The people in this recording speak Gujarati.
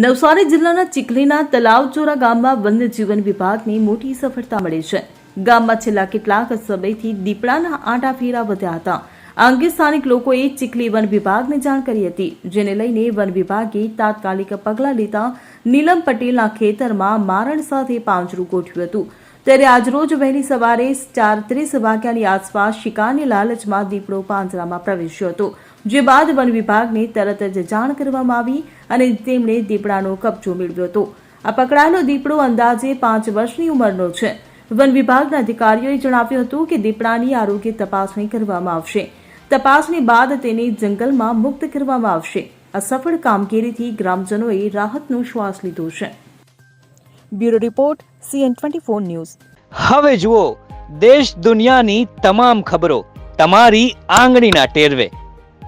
નવસારી જિલ્લાના ચીખલીના તલાવચોરા ગામમાં વન્યજીવન વિભાગની મોટી સફળતા મળી છે. ગામમાં છેલ્લા કેટલાક સમયથી દીપડાના આંટા ફેરા વધ્યા હતા. આ અંગે સ્થાનિક લોકોએ ચીખલી વન વિભાગને જાણ કરી હતી, જેને લઈને વન વિભાગે તાત્કાલિક પગલાં લેતા નીલમ પટેલના ખેતરમાં મારણ સાથે પાંજરું ગોઠવ્યું હતું. ત્યારે આજરોજ વહેલી સવારે ચાર ત્રીસ વાગ્યાની આસપાસ શિકારની લાલચમાં દીપડો પાંજરામાં પ્રવેશ્યો હતો, જે બાદ વન વિભાગને તરત જ જાણ કરવામાં આવી અને તેમણે દીપડાનો કબજો મેળવ્યો હતો. આ પકડાયેલો દીપડો અંદાજે પાંચ વર્ષની ઉંમરનો છે. વન વિભાગના અધિકારીઓએ જણાવ્યું હતું કે દીપડાની આરોગ્ય તપાસણી કરવામાં આવશે. તપાસણી બાદ તેને જંગલમાં મુક્ત કરવામાં આવશે. આ સફળ કામગીરીથી ગ્રામજનોએ રાહતનો શ્વાસ લીધો છે. Bureau report, CN twenty four news. હવે જુઓ, દેશ દુનિયાની તમામ ખબરો તમારી આંગળીના ટેરવે.